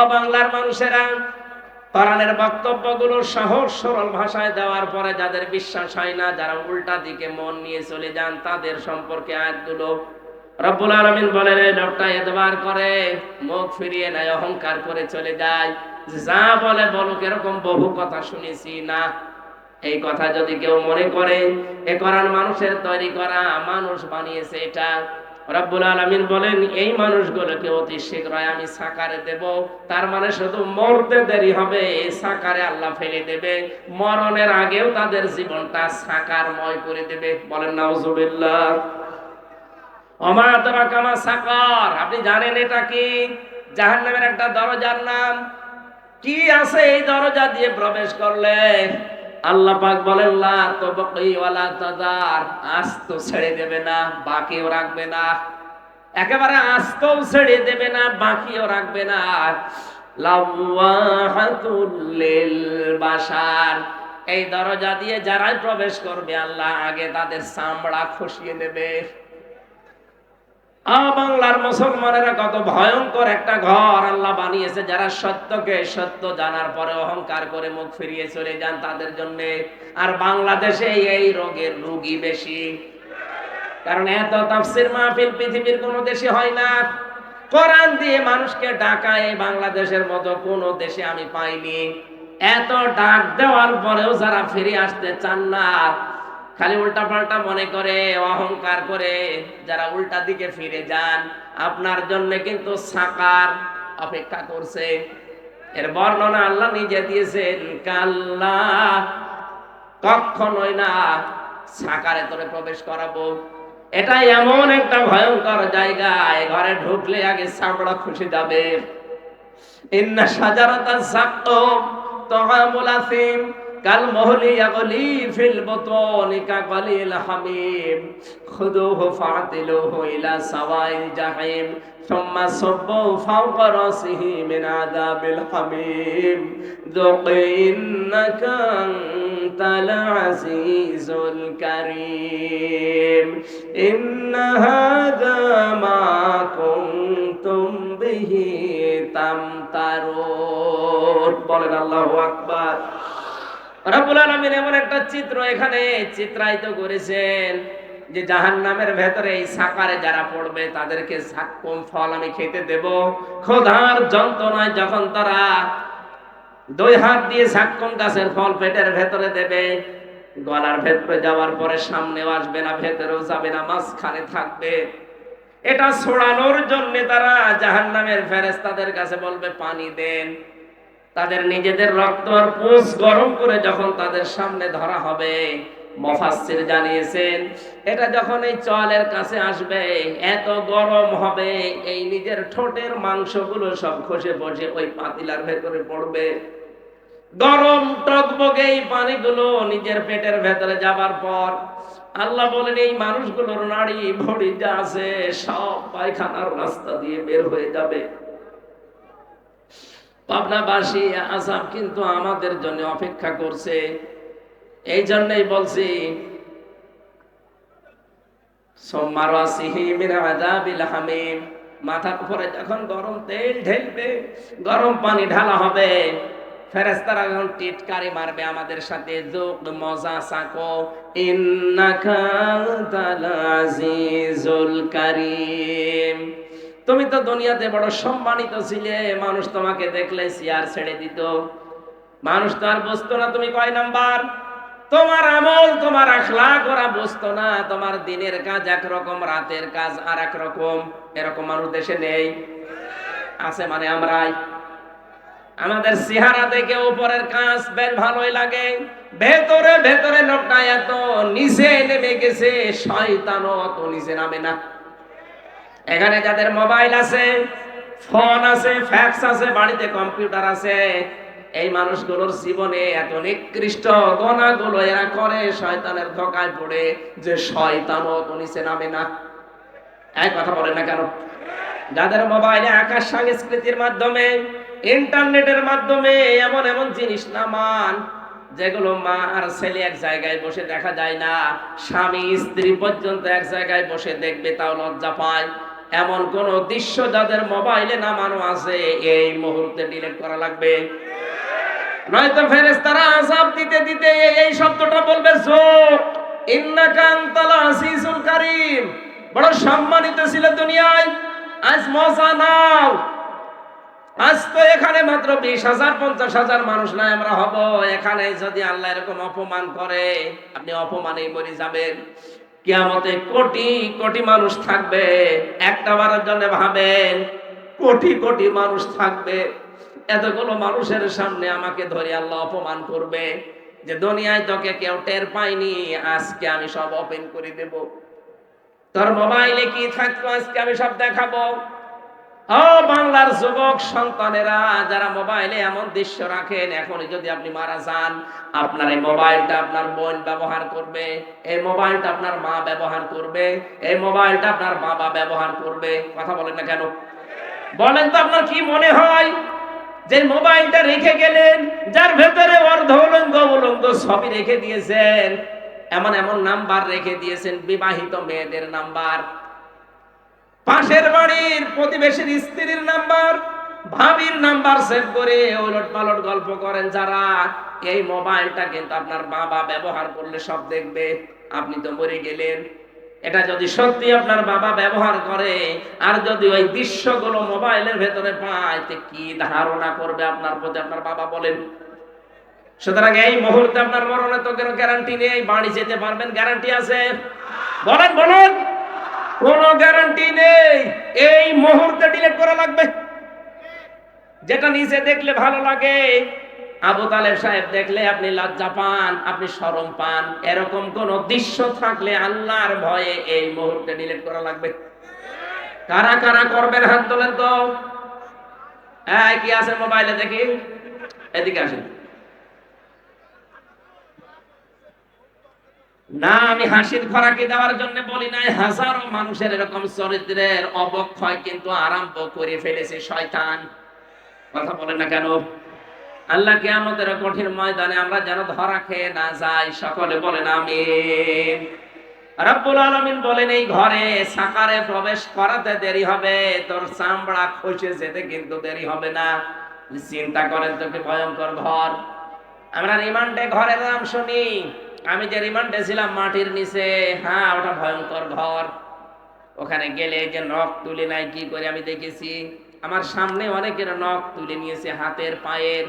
অবাংলার মানুষেরা কোরআনের বক্তব্যগুলো সহজ, সরল ভাষায় দেওয়ার পরে যাদের বিশ্বাস হয় না, যারা উল্টা দিকে মন নিয়ে চলে যান, তাদের সম্পর্কে আয়াতগুলো রব্বুল আলমিন বলেন এই লোকটা এতবার করে মুখ ফিরিয়ে নেয়, অহংকার করে চলে যায়। যা বলে বলুক, এরকম বহু কথা শুনেছি না। এই কথা যদি কেউ মনে করে, এ কোরআন মানুষের তৈরি করা মানুষ বানিয়েছে এটা। রব্বুল আলমিন বলেন, এই মানুষগুলোকে অতি শীঘ্রই আমি সাকারে দেব। তার মানে শুধু মরতে দেরি হবে, এই সাকারে আল্লাহ ফেলে দেবে। মরণের আগেও তাদের জীবনটা সাকারময় করে দেবে। বলেন, নাউজুবিল্লাহ। অমাতরা কামা সাকার। আপনি জানেন এটা কি? জাহান্নামের একটা দরজার নাম। কি আছে এই দরজা দিয়ে প্রবেশ করলে? আল্লাহ পাক বলেন, লা তবকি ওয়ালা তাদার। আস্ত ছেড়ে দেবে না, বাকিও রাখবে না। একেবারে আস্তও ছেড়ে দেবে না, বাকিও রাখবে না। লাওয়াহাতুল লিল বাশার। এই দরজা দিয়ে যারাই প্রবেশ করবে, আল্লাহ আগে তাদের চামড়া খসিয়ে নেবে। বাংলার মুসলমানেরা কত ভয়ঙ্কর একটা ঘর আল্লাহ বানিয়েছে, যারা সত্যকে সত্য জানার পরে অহংকার করে মুখ ফিরিয়ে চলে যান তাদের জন্য। আর বাংলাদেশে এই রোগের রোগী বেশি। কারণ এত তাফসির মাহফিল পৃথিবীর কোনো দেশে হয় না। কোরআন দিয়ে মানুষকে ডাকায় এই বাংলাদেশের মতো কোনো দেশে আমি পাইনি। এত ডাক দেওয়ার পরেও যারা ফিরে আসতে চান না খালি উল্টা পাল্টা মনে করে, অহংকার করে যারা উল্টা দিকে ফিরে যান, আপনার জন্য কিন্তু সাকার অপেক্ষা করছে। এর বর্ণনা আল্লাহ নিজে দিয়েছেন, কাল্লা, কখনোই না সাকারে তোরে প্রবেশ করাবো। এটা এমন একটা ভয়ঙ্কর জায়গায় ঘরে ঢুকলে আগে চামড়া খুশি যাবে। ইন্না সাজারাতা সাক্কুম তাআমুল আসিম কাল মহলি আগলি ফিল বতনি কাকালিল হামিম। খুদুহু ফাতিলুহু ইলা সাওয়াইল জাহিম। সুম্মা সুব্বু ফাওকা রাসিহি মিন আযাবিল হামিম। দুক ইন্নাকা আনতাল আজিজুল কারীম। ইন্ন হাযা মা কুনতুম বিহি তামতারুন। বলেন আল্লাহু আকবার। রাব্বুল আলামিন এমন একটা চিত্র এখানে চিত্রায়িত করেছেন যে জাহান নামের ভেতরে এই সাকারে যারা পড়বে তাদেরকে সাক্কুম ফল আমি খেতে দেব? যন্ত্রণায় যখন তারা দুই হাত দিয়ে সাক্কুম গাছের ফল পেটের ভেতরে দেবে, গলার ভেতরে যাওয়ার পরে সামনেও আসবে না, ভেতরেও যাবে না, মাঝখানে থাকবে। এটা ছড়ানোর জন্য তারা জাহান নামের ফেরেস্তাদের কাছে বলবে, পানি দেন। তাদের নিজেদের রক্ত আর পুষ গরম করে যখন তাদের সামনে ধরা হবে জানিয়েছেন, এটা যখন এই চলের কাছে আসবে, এত গরম হবে, এই নিজের ঠোঁটের মাংসগুলো সব খসে বসে ওই পাতিলার ভেতরে পড়বে। গরম টকবগে এই পানিগুলো নিজের পেটের ভেতরে যাবার পর, আল্লাহ বলেন, এই মানুষগুলোর নাড়ি ভড়ি যা আছে সব পায়খানার রাস্তা দিয়ে বের হয়ে যাবে। পাবনাবাসী আসাম কিন্তু আমাদের জন্য অপেক্ষা করছে। এই জন্যই বলছি মাথার উপরে যখন গরম তেল ঢেলবে, গরম পানি ঢালা হবে ফেরেস্তারা যখন টিটকারি মারবে আমাদের সাথে, যোগ মজা সাকো, ইন্নাকা আজিজুল কারীম। তুমি তো দুনিয়াতে বড় সম্মানিত ছিলে, মানুষ তোমাকে দেখলে চেয়ার ছেড়ে দিত। মানুষ তো আর বুঝতো না তুমি কয় নাম্বার। তোমার আমল, তোমার আখলাক, ওরা বুঝতো না, তোমার দিনের কাজ একরকম, রাতের কাজ আর এক রকম এরকম মানুষ দেশে নেই। আছে মানে আমরাই। আমাদের চেহারা দেখে উপরের কাজ বেশ ভালোই লাগে। ভেতরে ভেতরে লোকটা এত নিচে নেমে গেছে, শয়তানও অত নিচে নামে না। এখানে যাদের মোবাইল আছে, ফোন আছে, ফ্যাক্স আছে, বাড়িতে কম্পিউটার আছে, এই মানুষগুলোর জীবনে এত নিকৃষ্ট গণাগুলো এরা করে, শয়তানের ধোকায় পড়ে যে শয়তানও তো নিচে নামে না। এক কথা বলে না কেন? যাদের মোবাইলে আকাশ সংস্কৃতির মাধ্যমে, ইন্টারনেটের মাধ্যমে এমন এমন জিনিস নামান যেগুলো মা আর ছেলে এক জায়গায় বসে দেখা যায় না, স্বামী স্ত্রী পর্যন্ত এক জায়গায় বসে দেখবে তাও লজ্জা পায়। এমন কোন দৃশ্য যাদের মোবাইলে নামানো আছে, এই মুহূর্তে ডিলিট করা লাগবে। নয়তো ফেরেশতারা আযাব দিতে দিতে এই- শব্দটা বলবে, জো, ইন্নাকা আসিসুল কারীম। বড় সম্মানিত ছিল দুনিয়ায়। আজ মজা নাও। আজ তো এখানে মাত্র বিশ হাজার, পঞ্চাশ হাজার মানুষ নাই, আমরা হব। এখানে যদি আল্লাহ এরকম অপমান করে, আপনি অপমানেই মরে যাবেন। কিয়ামতে কোটি কোটি মানুষ থাকবে, একটা বারের জন্য ভাবেন, কোটি কোটি মানুষ থাকবে। এতগুলো মানুষের সামনে আমাকে ধরে আল্লাহ অপমান করবে যে দুনিয়ায় তোকে কেউ টের পায়নি, আজকে আমি সব ওপেন করে দেব। তোর মোবাইলে কি থাকতো, আজকে আমি সব দেখাবো। বাংলার যুবক সন্তানেরা যারা মোবাইলে এমন দৃশ্য রাখেন এখন যদি আপনি মারা যান, আপনার এই মোবাইলটা আপনার বোন ব্যবহার করবে, এই মোবাইলটা আপনার মা ব্যবহার করবে, এই মোবাইলটা আপনার বাবা ব্যবহার করবে। কথা বলেন না কেন? বলেন তো আপনার কি মনে হয়? যে মোবাইলটা রেখে গেলেন, যার ভেতরে অর্ধ উলঙ্গ উলঙ্গ সবই রেখে দিয়েছেন, এমন এমন নাম্বার রেখে দিয়েছেন, বিবাহিত মেয়েদের নাম্বার। পাশের বাড়ির প্রতিবেশীর স্ত্রীর নাম্বার, ভাবির নাম্বার সেভ করে ওলট পালট গল্প করেন যারা। এই মোবাইলটা কিন্তু আপনার বাবা ব্যবহার করলে সব দেখবে। আপনি তো মরে গেলেন। এটা যদি সত্যি আপনার বাবা ব্যবহার করে, আর যদি ওই দৃশ্যগুলো মোবাইলের ভেতরে পায়, তে কি ধারণা করবে আপনার প্রতি? আপনার বাবা বলেন, সুতরাং এই মুহূর্তে আপনার মরণে তো কোনো গ্যারান্টি নেই, বাড়ি যেতে পারবেন গ্যারান্টি আছে। বলেন বলেন! কোনো গ্যারান্টি নেই। এই মুহূর্তে ডিলিট করা লাগবে। যেটা নিচে দেখলে ভালো লাগে, আবু তালেব সাহেব দেখলে আপনি লজ্জা পান, আপনি শরম পান। এরকম কোন দৃশ্য থাকলে আল্লাহর ভয়ে এই মুহূর্তে ডিলিট করা লাগবে। কারা কারা করবেন হাত তোলেন তো? হ্যাঁ কি আছে মোবাইলে দেখি? এদিকে আসেন। না, আমি হাসির খরাকি দেওয়ার জন্য বলি নাই, হাজারো মানুষের এরকম চরিত্রের অবক্ষয় কিন্তু আরম্ভ করে ফেলেছে শয়তান। কথা বলেন না কেন? আল্লাহকে আমাদের কঠিন ময়দানে আমরা যেন ধরা খেয়ে না যাই, সকলে বলেন আমিন। রব্বুল আলামিন বলেন, এই ঘরে সাকারে প্রবেশ করাতে দেরি হবে, তোর চামড়া খসে যেতে কিন্তু দেরি হবে না। চিন্তা করেন তোকে ভয়ঙ্কর ঘর। আমরা রিমান্ডে ঘরের নাম শুনি আমি যে রিমান্ডে ছিলাম মাটির নিচে হ্যাঁ ওটা ভয়ঙ্কর ঘর। ওখানে গেলে যে নখ তুলে নাই, কি করে আমি দেখেছি? আমার সামনে অনেকের নখ তুলে নিয়েছে হাতের, পায়ের।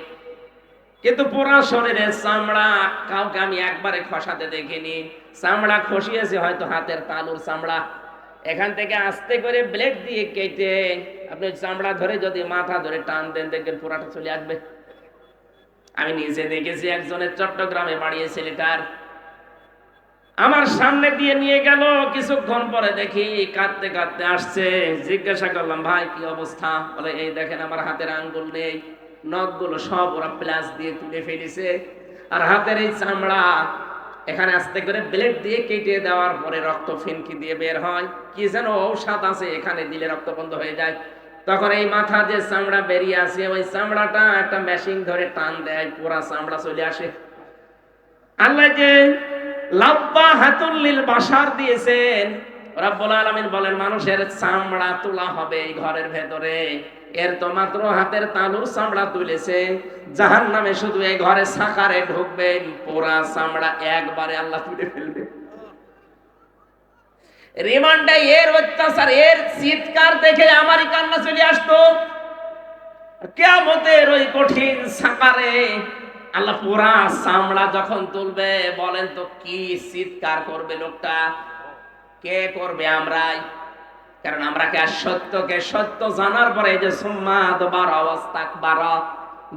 কিন্তু পুরা শরীরের চামড়া কাউকে আমি একবারে খসাতে দেখিনি। চামড়া খসিয়েছে হয়তো হাতের তালুর চামড়া। এখান থেকে আস্তে করে ব্লেড দিয়ে কেটে আপনি চামড়া ধরে যদি মাথা ধরে টান দেন, দেখবেন পুরাটা চলে আসবে। আমি নিজে দেখেছি একজনের চট্টগ্রামে বাড়িয়ে ছেলেটার। আমার সামনে দিয়ে নিয়ে গেল। কিছুক্ষণ পরে দেখি কাঁদতে কাঁদতে আসছে। জিজ্ঞাসা করলাম, ভাই, কি অবস্থা? বলে, এই দেখেন, আমার হাতের আঙ্গুল নেই। নখগুলো সব ওরা প্লাস দিয়ে তুলে ফেলেছে। আর হাতের এই চামড়া, এখানে আস্তে করে ব্লেড দিয়ে কেটে দেওয়ার পরে রক্ত ফিনকি দিয়ে বের হয়। কি যেন ঔষধ আছে, এখানে দিলে রক্ত বন্ধ হয়ে যায়। তখন এই মাথা যে চামড়া বেরিয়ে আসে, ওই চামড়াটা একটা মেশিন ধরে টান দেয়, পুরা চামড়া চলে আসে। আল্লাহ যে লাব্বা হাতুল্লিল বাসার দিয়েছেন। রব্বুল আলামিন বলেন, মানুষের চামড়া তোলা হবে এই ঘরের ভেতরে। এর তো মাত্র হাতের তালুর চামড়া তুলেছে। জাহান নামে শুধু এই ঘরে সাকারে ঢুকবেন পুরা চামড়া একবারে আল্লাহ তুলে ফেলবে। রিমান্ডে এর অত্যাচার, এর চিৎকার দেখে আমারই কান্না চলে আসতো। কেমতের ওই কঠিন সাকারে আল্লাহ পুরা চামড়া যখন তুলবে, বলেন তো কি চিৎকার করবে লোকটা? কে করবে আমরাই? কারণ আমরা কে সত্যকে সত্য জানার পরে এই যে সুম্মা দবার অবস্থা বারা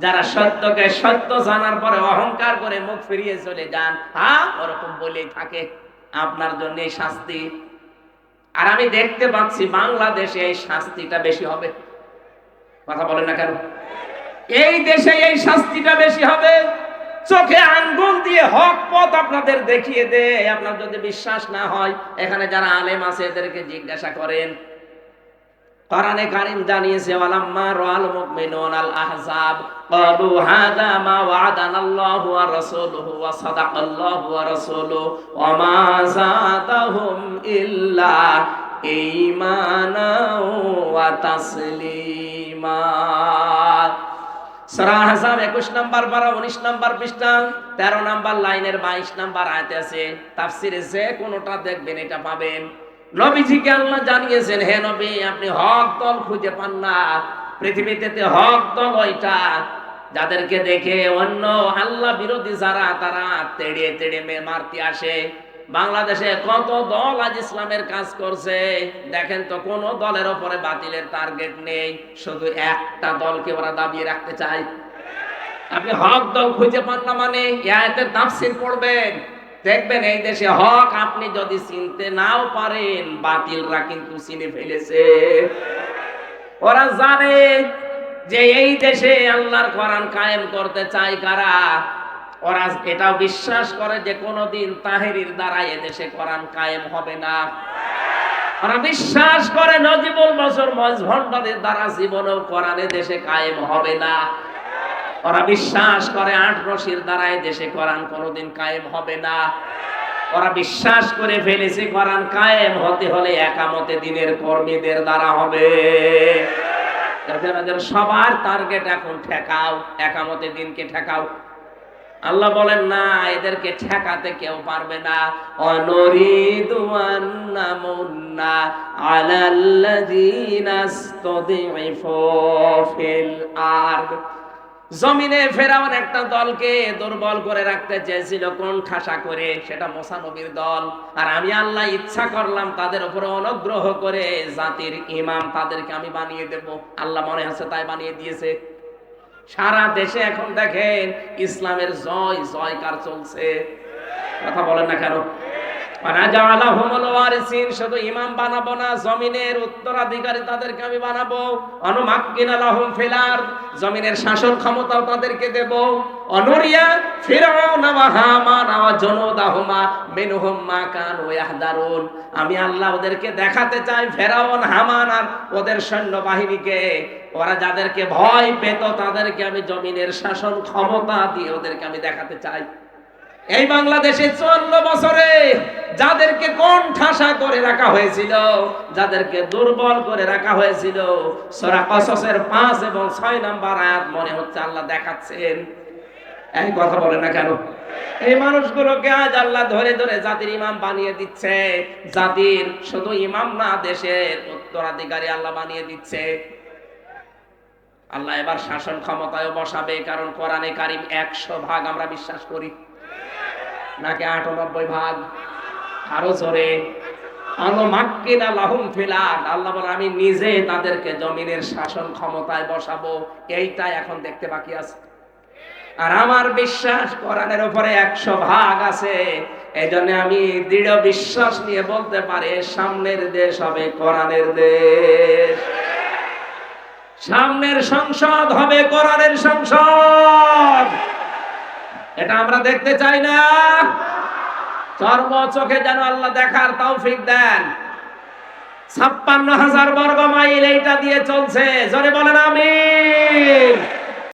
যারা সত্যকে সত্য জানার পরে অহংকার করে মুখ ফিরিয়ে চলে যান হ্যাঁ ওরকম বলেই থাকে। আপনার জন্য এই শাস্তি। আর আমি দেখতে পাচ্ছি বাংলাদেশে এই শাস্তিটা বেশি হবে। কথা বলেন না কেন? এই দেশে এই শাস্তিটা বেশি হবে। চোখে আঙ্গুল দিয়ে হক পথ আপনাদের দেখিয়ে দে, আপনার যদি বিশ্বাস না হয়, এখানে যারা আলেম আছে, এদেরকে জিজ্ঞাসা করেন। কোরআনে কারীম জানিয়েছে, ওয়ালাম্মা আল আহজাব। হাদা মা ওয়া রাসূলুহু ওয়া ওয়া ওয়া মা যাদাহুম ইল্লা ওয়া তাসলিমা। সূরা আহজাব 21 নাম্বার পারা 19 নাম্বার পৃষ্ঠা 13 নাম্বার লাইনের 22 নাম্বার আয়াতে আছে, তাফসিরে যে কোনটা দেখবেন, এটা পাবেন। জানিয়েছেন আপনি হক দল খুঁজে পান না। পৃথিবীতে হক দল যাদেরকে দেখে অন্য আল্লাহ বিরোধী যারা, তারা তেড়ে তেড়ে মে মারতে আসে। বাংলাদেশে কত দল আজ ইসলামের কাজ করছে? দেখেন তো, কোন দলের ওপরে বাতিলের টার্গেট নেই। শুধু একটা দলকে ওরা দাবিয়ে রাখতে চায়। আপনি হক দল খুঁজে পান না মানে? এই আয়াতের তাফসীর পড়বেন। দেখবেন এই দেশে হক আপনি যদি চিনতে নাও পারেন, বাতিলরা কিন্তু চিনে ফেলেছে। ওরা জানে যে এই দেশে আল্লাহর কোরআন কায়েম করতে চায় কারা? ওরা এটাও বিশ্বাস করে যে কোনোদিন তাহেরির দ্বারা এ দেশে কোরআন কায়েম হবে না। ওরা বিশ্বাস করে নজিবুল বছর মজভণ্ডদের দ্বারা জীবনেও কোরআনে দেশে কায়েম হবে না। ওরা বিশ্বাস করে আট রশির দ্বারা দেশে কোরআন কোনোদিন কায়েম হবে না। ওরা বিশ্বাস করে ফেলেছে কোরআন কায়েম হতে হলে একামতে দিনের কর্মীদের দ্বারা হবে। সবার টার্গেট এখন ঠেকাও, একামতে দিনকে ঠেকাও। আল্লাহ বলেন, না, এদেরকে ঠেকাতে কেউ পারবে না। জমিনে ফেরাউন একটা দলকে দুর্বল করে রাখতে চেয়েছিল, কোন ঠাসা করে? সেটা মোসা নবীর দল। আর আমি আল্লাহ ইচ্ছা করলাম তাদের উপরে অনুগ্রহ করে জাতির ইমাম তাদেরকে আমি বানিয়ে দেব। আল্লাহ মনে আছে তাই বানিয়ে দিয়েছে। সারা দেশে এখন দেখেন ইসলামের জয়, জয়কার চলছে। কথা বলেন না কেন? আমি আল্লাহ ওদেরকে দেখাতে চাই, ফেরাউন হামান আর ওদের সৈন্য বাহিনীকে ওরা যাদেরকে ভয় পেত, তাদেরকে আমি জমিনের শাসন ক্ষমতা দিয়ে ওদেরকে আমি দেখাতে চাই। এই বাংলাদেশে চুয়ান্ন বছরে যাদেরকে কোন ঠাসা করে রাখা হয়েছিল, যাদেরকে দুর্বল করে রাখা হয়েছিল পাঁচ এবং ছয় নাম্বার আয়াত মনে হচ্ছে আল্লাহ দেখাচ্ছেন। এই কথা বলে না কেন? এই মানুষগুলোকে আজ আল্লাহ ধরে ধরে জাতির ইমাম বানিয়ে দিচ্ছে। জাতির শুধু ইমাম না, দেশের উত্তরাধিকারী আল্লাহ বানিয়ে দিচ্ছে। আল্লাহ এবার শাসন ক্ষমতায় বসাবে, কারণ কোরআনে কারিম একশো ভাগ আমরা বিশ্বাস করি। নাকি আটানব্বই ভাগ? আরও জোরে। আল্লাহ বলে আমি নিজে তাদেরকে জমিনের শাসন ক্ষমতায় বসাবো। এইটা এখন দেখতে বাকি আছে। আর আমার বিশ্বাস কোরআনের উপরে একশো ভাগ আছে। এই জন্য আমি দৃঢ় বিশ্বাস নিয়ে বলতে পারি, সামনের দেশ হবে কোরআনের দেশ। সামনের সংসদ হবে কোরআনের সংসদ। এটা আমরা দেখতে চাই না। চর্ম চোখে যেন আল্লাহ দেখার তৌফিক দেন। ছাপ্পান্ন হাজার বর্গ মাইল এইটা দিয়ে চলছে। জোরে বলেন আমিন।